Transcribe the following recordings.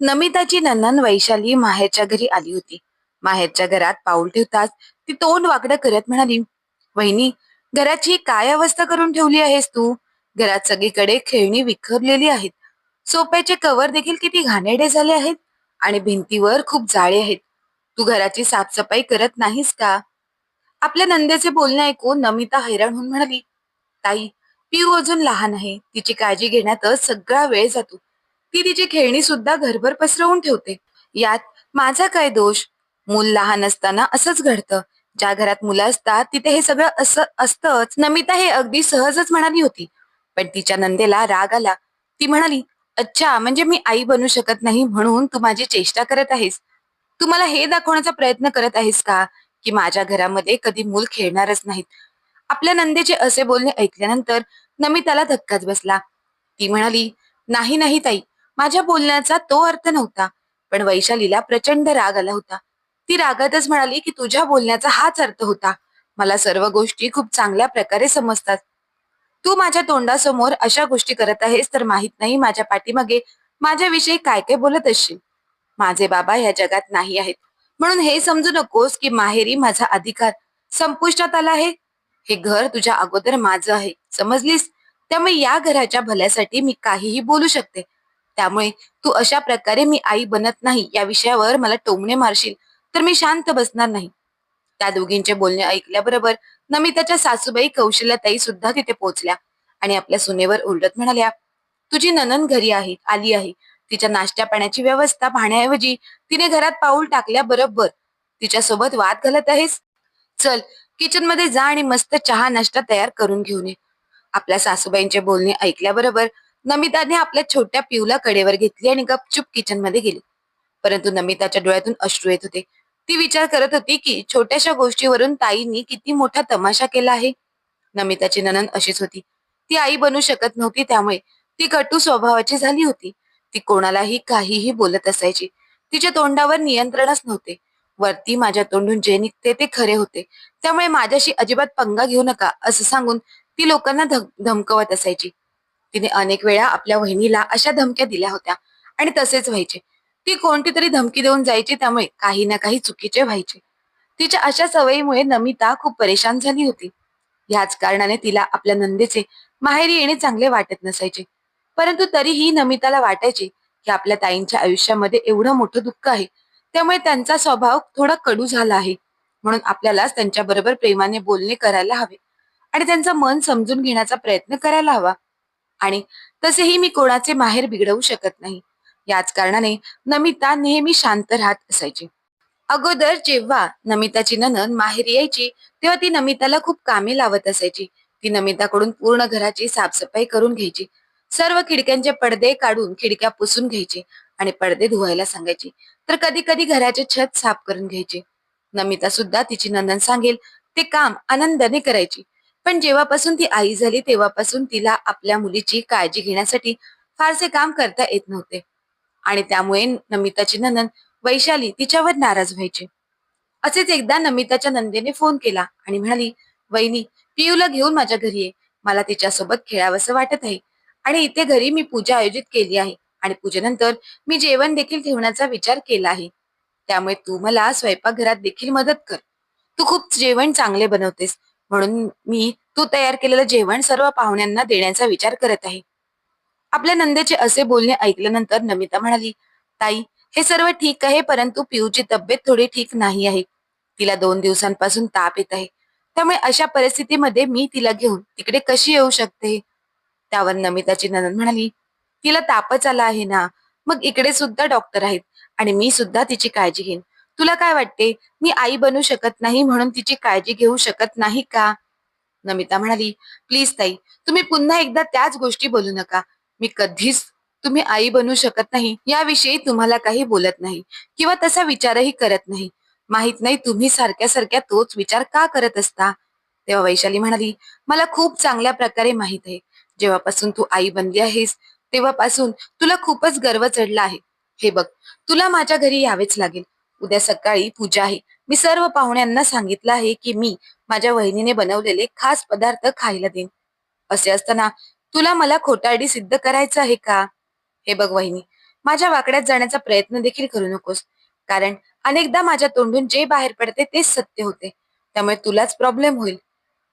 नमिताची नंदन वैशाली माहेरच्या घरी आली होती. माहेरच्या घरात पाऊल ठेवताच ती तोंड वाकडं करत म्हणाली वहिनी घराची काय अवस्था करून ठेवली आहेस तू? घरात सगळीकडे खेळणी विखरलेली आहेत. सोप्याचे कवर देखील किती घाणेरडे झाले आहेत आणि भिंतीवर खूप जाळे आहेत. तू घराची साफसफाई करत नाहीस का? आपल्या नंद्याचे बोलणे ऐकून नमिता हैराण होऊन म्हणाली ताई पिऊ अजून लहान आहे. तिची काळजी घेण्यातच सगळा वेळ जातो. ती तिची खेळणी सुद्धा घरभर पसरवून ठेवते. यात माझा काय दोष? मूल लहान असताना असंच घडतं. ज्या घरात मुलं असतात तिथे हे सगळं असं असतंच. नमिता हे अगदी सहजच म्हणाली होती. पण तिच्या नंदेला राग आला. ती म्हणाली अच्छा म्हणजे मी आई बनू शकत नाही म्हणून तू माझी चेष्टा करत आहेस. तू मला हे दाखवण्याचा प्रयत्न करत आहेस का? की माझ्या घरामध्ये कधी मूल खेळणारच नाहीत. आपल्या नंदेचे असे बोलणे ऐकल्यानंतर नमिताला धक्काच बसला. ती म्हणाली नाही नाही ताई. माझ्या बोलण्याचा तो अर्थ नव्हता पण वैशालीला प्रचंड राग आला होता. ती रागातच म्हणाली की तुझ्या बोलण्याचा हाच अर्थ होता. मला सर्व गोष्टी खूप चांगल्या प्रकारे समजतात. तू माझ्या तोंडासमोर अशा गोष्टी करत आहेस तर माहीत नाही माझ्या पाठीमागे माझ्याविषयी काय काय बोलत असशील. माझे बाबा या जगात नाही आहेत. म्हणून हे समजू नकोस की माहेरी माझा अधिकार संपुष्टात आला आहे. हे घर तुझ्या अगोदर माझं आहे. समजलीस? त्यामुळे या घराच्या भल्यासाठी मी काहीही बोलू शकते. त्यामुळे तू अशा प्रकारे मी आई बनत नाही या विषयावर मला टोमणे मारशील तर मी शांत बसणार नाही. त्या दोघींचे बोलणे ऐकल्याबरोबर नमिताच्या सासूबाई कौशल्याताई सुद्धा तिथे पोहोचल्या आणि आपल्या सुनेवर ओरडत म्हणाल्या तुझी ननन घरी आहे आली आहे. तिच्या नाश्त्या पाण्याची व्यवस्था पाहण्याऐवजी तिने घरात पाऊल टाकल्या बरोबर. तिच्या सोबत वाद घालत आहेस? चल किचनमध्ये जा आणि मस्त चहा नाश्ता तयार करून घेऊन ये. आपल्या सासूबाईंचे बोलणे ऐकल्याबरोबर नमिताने आपल्या छोट्या पिऊला कडेवर घेतली आणि गपचूप किचनमध्ये गेली. परंतु नमिताच्या डोळ्यातून अश्रू येत होते. ती विचार करत होती की छोट्याशा गोष्टीवरून ताईंनी किती मोठा तमाशा केला आहे. नमिताची ननन अशीच होती. ती आई बनू शकत नव्हती त्यामुळे ती कटू स्वभावाची झाली होती. ती कोणालाही काहीही बोलत असायची. तिच्या तोंडावर नियंत्रणच नव्हते. वरती माझ्या तोंडून जे निघते ते खरे होते. त्यामुळे माझ्याशी अजिबात पंगा घेऊ नका असं सांगून ती लोकांना धमकवत असायची. तिने अनेक वेळा आपल्या वहिनीला अशा धमक्या दिल्या होत्या. आणि तसेच व्हायचे. ती कोणती तरी धमकी देऊन जायची त्यामुळे काही ना काही चुकीचे व्हायचे. तिच्या अशा सवयीमुळे नमिता खूप परेशान झाली होती. ह्याच कारणाने तिला आपल्या नंदेचे माहेरी येणे चांगले वाटत नसायचे. परंतु तरीही नमिताला वाटायचे की आपल्या ताईंच्या आयुष्यामध्ये एवढं मोठं दुःख आहे. त्यामुळे त्यांचा स्वभाव थोडा कडू झाला आहे. म्हणून आपल्यालाच त्यांच्या बरोबर प्रेमाने बोलणे करायला हवे. आणि त्यांचं मन समजून घेण्याचा प्रयत्न करायला हवा. आणि तसेही मी कोणाचे माहेर बिघडवू शकत नाही. याच कारणाने नमिता नेहमी शांत राहत असायची. अगोदर जेव्हा नमिताची ननन माहेरी यायची तेव्हा ती नमिताला खूप कामे लावत असायची. ती नमिताकडून पूर्ण घराची साफसफाई करून घ्यायची. सर्व खिडक्यांचे पडदे काढून खिडक्या पुसून घ्यायची आणि पडदे धुवायला सांगायची. तर कधी कधी घराचे छत साफ करून घ्यायची. नमिता सुद्धा तिची नंदन सांगेल ते काम आनंदाने करायची. पण जेव्हापासून ती आई झाली तेव्हापासून तिला आपल्या मुलीची काळजी घेण्यासाठी फारसे काम करता येत नव्हते. आणि त्यामुळे नमिताची ननन वैशाली तिच्यावर नाराज व्हायची. असेच एकदा नमिताच्या नंदेने फोन केला आणि म्हणाली वहिनी पियूला घेऊन माझ्या घरी ये. मला तिच्यासोबत खेळावंसं वाटत आहे. आणि इथे घरी मी पूजा आयोजित केली आहे आणि पूजेनंतर मी जेवण देखील ठेवण्याचा विचार केला आहे. त्यामुळे तू मला स्वयंपाकघरात देखील मदत कर. तू खूप जेवण चांगले बनवतेस. म्हणून मी तू तयार केलेलं जेवण सर्व पाहुण्यांना देण्याचा विचार करत आहे. आपल्या नंदेचे असे बोलणे ऐकल्यानंतर नमिता म्हणाली ताई हे सर्व ठीक आहे परंतु पिऊची तब्येत थोडी ठीक नाही आहे. तिला दोन दिवसांपासून ताप येत आहे. त्यामुळे अशा परिस्थितीमध्ये मी तिला घेऊन तिकडे कशी येऊ शकते? त्यावर नमिताची ननद म्हणाली तिला तापच आला आहे ना. मग इकडे सुद्धा डॉक्टर आहेत आणि मी सुद्धा तिची काळजी घेईन. तुला काय वाटते? मी आई बनू शकत नाही म्हणून तिची काळजी घेऊ शकत नाही का? नमिता म्हणाली प्लीज ताई तुम्ही पुन्हा एकदा त्याच गोष्टी बोलू नका. मी कधीच तुम्ही आई बनू शकत नाही याविषयी तुम्हाला काही बोलत नाही किंवा तसा विचारही करत नाही. माहीत नाही तुम्ही सारख्या सारख्या तोच विचार का करत असता? तेव्हा वैशाली म्हणाली मला खूप चांगल्या प्रकारे माहीत आहे. जेव्हापासून तू आई बनली आहेस तेव्हापासून तुला खूपच गर्व चढला आहे. हे बघ तुला माझ्या घरी यावेच लागेल. उद्या सकाळी पूजा आहे. मी सर्व पाहुण्यांना सांगितलं आहे की मी माझ्या वहिनीने बनवलेले खास पदार्थ खायला देईन. असे असताना तुला मला खोटारडी सिद्ध करायचं आहे का? हे बघ वहिनी माझ्या वाकड्यात जाण्याचा प्रयत्न देखील करू नकोस. कारण अनेकदा माझ्या तोंडून जे बाहेर पडते तेच सत्य होते. त्यामुळे तुलाच प्रॉब्लेम होईल.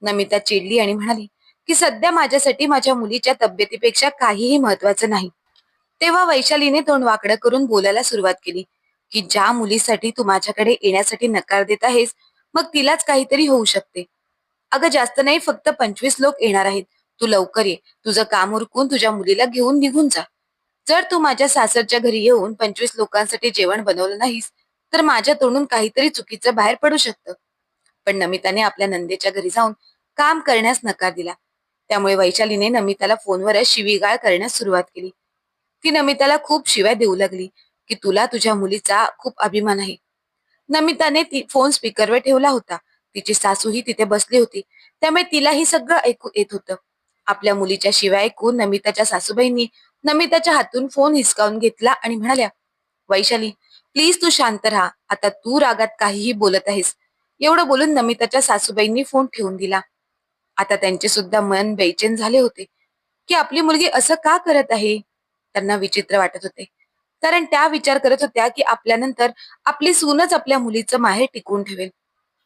नमिता चिडली आणि म्हणाली की सध्या माझ्यासाठी माझ्या मुलीच्या तब्येतीपेक्षा काहीही महत्वाचं नाही. तेव्हा वैशालीने तोंड वाकडं करून बोलायला सुरुवात केली. की ज्या मुलीसाठी तू माझ्याकडे येण्यासाठी नकार देत आहेस मग तिलाच काहीतरी होऊ शकते. अगं जास्त नाही फक्त पंचवीस लोक येणार आहेत. तू लवकर ये. तुझं काम उरकून तुझ्या मुलीला घेऊन निघून जा. जर तू माझ्या सासरच्या घरी येऊन पंचवीस लोकांसाठी जेवण बनवलं नाहीस तर माझ्या तोंडून काहीतरी चुकीचं बाहेर पडू शकतं. पण नमिताने आपल्या नंदेच्या घरी जाऊन काम करण्यास नकार दिला. त्यामुळे वैशालीने नमिताला फोनवरच शिवीगाळ करण्यास सुरुवात केली. ती नमिताला खूप शिवाय देऊ लागली. की तुला तुझ्या मुलीचा खूप अभिमान आहे. नमिताने ती फोन स्पीकरवर ठेवला होता. तिची सासूही तिथे बसली होती. त्यामुळे तिलाही सगळं ऐकू येत होतं. आपल्या मुलीच्या शिवाय ऐकून नमिताच्या सासूबाईंनी नमिताच्या हातून फोन हिसकावून घेतला आणि म्हणाल्या वैशाली प्लीज तू शांत राहा. आता तू रागात काहीही बोलत आहेस. एवढं बोलून नमिताच्या सासूबाईंनी फोन ठेवून दिला. आता त्यांचे सुद्धा मन बेचैन झाले होते. की आपली मुलगी असं का करत आहे? त्यांना विचित्र वाटत होते. कारण त्या विचार करत होत्या की आपल्यानंतर आपली सूनच आपल्या मुलीचं माहेर टिकून ठेवेल.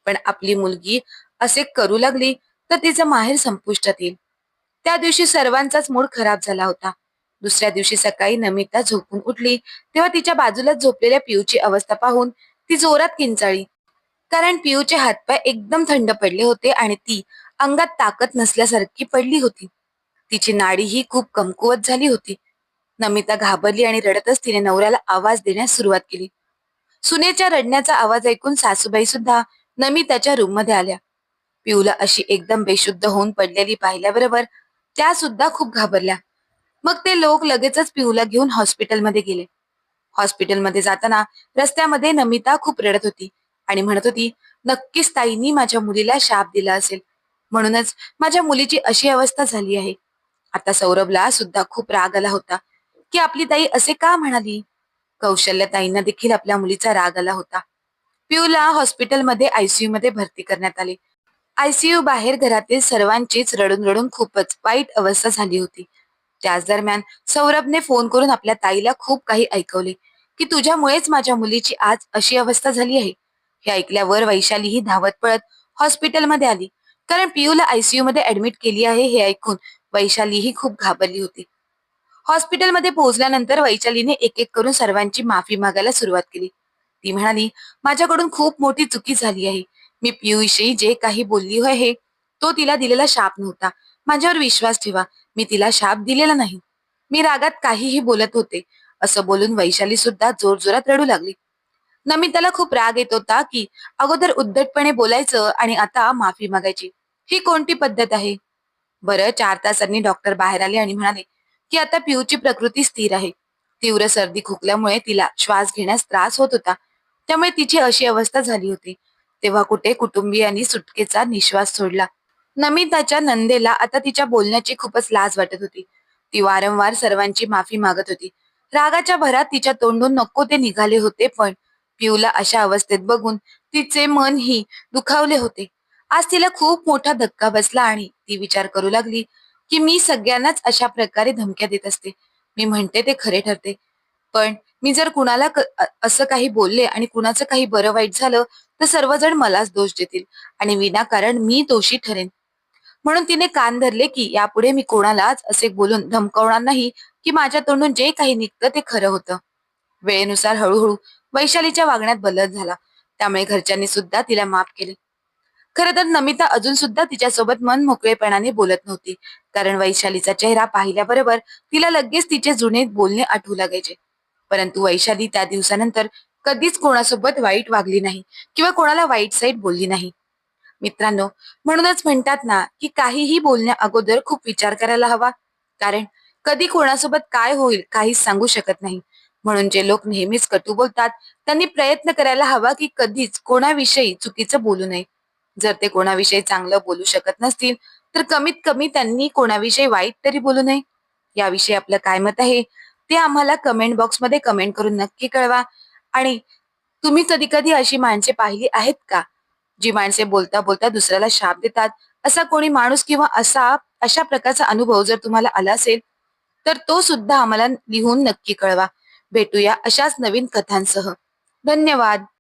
पण आपली मुलगी असे करू लागली तर तिचं माहेर संपुष्टात येईल. त्या दिवशी सर्वांचाच मूड खराब झाला होता. दुसऱ्या दिवशी सकाळी नमिता झोपून उठली. तेव्हा तिच्या बाजूलाच झोपलेल्या पियूची अवस्था पाहून ती जोरात किंचाळी कारण पियूचे हातपाय एकदम थंड पडले होते आणि ती अंगात ताकद नसल्यासारखी पडली होती. तिची नाडी ही खूप कमकुवत झाली होती. नमिता घाबरली आणि रडतच तिने नवऱ्याला आवाज देण्यास सुरुवात केली. सुनेच्या रडण्याचा आवाज ऐकून सासूबाई सुद्धा नमिताच्या रूममध्ये आल्या. पिऊला अशी एकदम बेशुद्ध होऊन पडलेली पाहिल्याबरोबर त्या सुद्धा खूप घाबरल्या. मग ते लोक लगेचच पिऊला घेऊन हॉस्पिटलमध्ये गेले. हॉस्पिटलमध्ये जाताना रस्त्यामध्ये नमिता खूप रडत होती आणि म्हणत होती नक्कीच ताईंनी माझ्या मुलीला शाप दिला असेल. म्हणूनच माझ्या मुलीची अशी अवस्था झाली आहे. आता सौरभला सुद्धा खूप राग आला होता. की आपली ताई असे का म्हणाली? कौशल्यताईंना देखील आपल्या मुलीचा राग आला होता. पियूला हॉस्पिटलमध्ये आयसीयू मध्ये भरती करण्यात आले. आयसीयू बाहेर घरातील सर्वांचीच रडून रडून खूपच वाईट अवस्था झाली होती. त्याच दरम्यान सौरभने फोन करून आपल्या ताईला खूप काही ऐकवले की तुझ्यामुळेच माझ्या मुलीची आज अशी अवस्था झाली आहे. हे ऐकल्यावर वैशाली ही धावत पळत हॉस्पिटलमध्ये आली. कारण पियूला आयसीयू मध्ये ऍडमिट केली आहे हे ऐकून वैशाली ही खूप घाबरली होती. हॉस्पिटलमध्ये पोहोचल्यानंतर वैशालीने एक एक करून सर्वांची माफी मागायला सुरुवात केली. ती म्हणाली माझ्याकडून खूप मोठी चुकी झाली आहे. मी पियूविषयी जे काही बोलली आहे तो तिला दिलेला शाप नव्हता. माझ्यावर विश्वास ठेवा मी तिला शाप दिलेला नाही. मी रागात काहीही बोलत होते. असं बोलून वैशाली सुद्धा जोरजोरात रडू लागली. नमिताला खूप राग येत होता की अगोदर उद्धटपणे बोलायचं आणि आता माफी मागायची. ही कोणती पद्धत आहे? बरं चार तासांनी डॉक्टर बाहेर आले आणि म्हणाले की आता पिऊची प्रकृती स्थिर आहे. तीव्र सर्दी खोकल्यामुळे तिला श्वास घेण्यास त्रास होत होता. त्यामुळे तिची अशी अवस्था झाली होती. तेव्हा कुठे कुटुंबियांनी सुटकेचा निश्वास सोडला. नमिताच्या नंदेला आता तिच्या बोलण्याची खूपच लाज वाटत होती. ती वारंवार सर्वांची माफी मागत होती. रागाच्या भरात तिच्या तोंडून नको ते निघाले होते पण पिऊला अशा अवस्थेत बघून तिचे मन ही दुखावले होते. आज तिला खूप मोठा धक्का बसला आणि ती विचार करू लागली की मी सगळ्यांनाच अशा प्रकारे धमक्या देत असते. मी म्हणते ते खरे ठरते. पण मी जर कुणाला असं काही बोलले आणि कुणाचं काही बरं वाईट झालं तर सर्वजण मलाच दोष देतील आणि विनाकारण मी दोषी ठरेन. म्हणून तिने कान धरले की यापुढे मी कोणालाच असे बोलून धमकवणार नाही की माझ्या तोंडून जे काही निघतं ते खरं होतं. वेळेनुसार हळूहळू वैशालीच्या वागण्यात बदल झाला. त्यामुळे घरच्यांनी सुद्धा तिला माफ केले. खर तर नमिता अजून सुद्धा तिच्यासोबत मन मोकळेपणाने बोलत नव्हती. कारण वैशालीचा चेहरा पाहिल्याबरोबर तिला लगेच तिचे जुने बोलणे आठवू लागायचे. परंतु वैशाली त्या दिवसानंतर कधीच कोणासोबत वाईट वागली नाही किंवा कोणाला वाईट साईड बोलली नाही. मित्रांनो म्हणूनच म्हणतात ना की काहीही बोलण्या अगोदर खूप विचार करायला हवा. कारण कधी कोणासोबत काय होईल काहीच सांगू शकत नाही. म्हणून जे लोक नेहमीच कटू बोलतात त्यांनी प्रयत्न करायला हवा की कधीच कोणाविषयी चुकीचं बोलू नये. जर ते कोणाविषयी चांगलं बोलू शकत नसतील तर कमीत कमी त्यांनी कोणाविषयी वाईट तरी बोलू नये. याविषयी आपलं काय मत आहे ते आम्हाला कमेंट बॉक्समध्ये कमेंट करून नक्की कळवा. आणि तुम्ही कधी कधी अशी माणसे पाहिली आहेत का जी माणसे बोलता बोलता दुसऱ्याला शाप देतात? असा कोणी माणूस किंवा असा अशा प्रकारचा अनुभव जर तुम्हाला आला असेल तर तो सुद्धा आम्हाला लिहून नक्की कळवा. भेटूया अशाच नवीन कथांसह. धन्यवाद.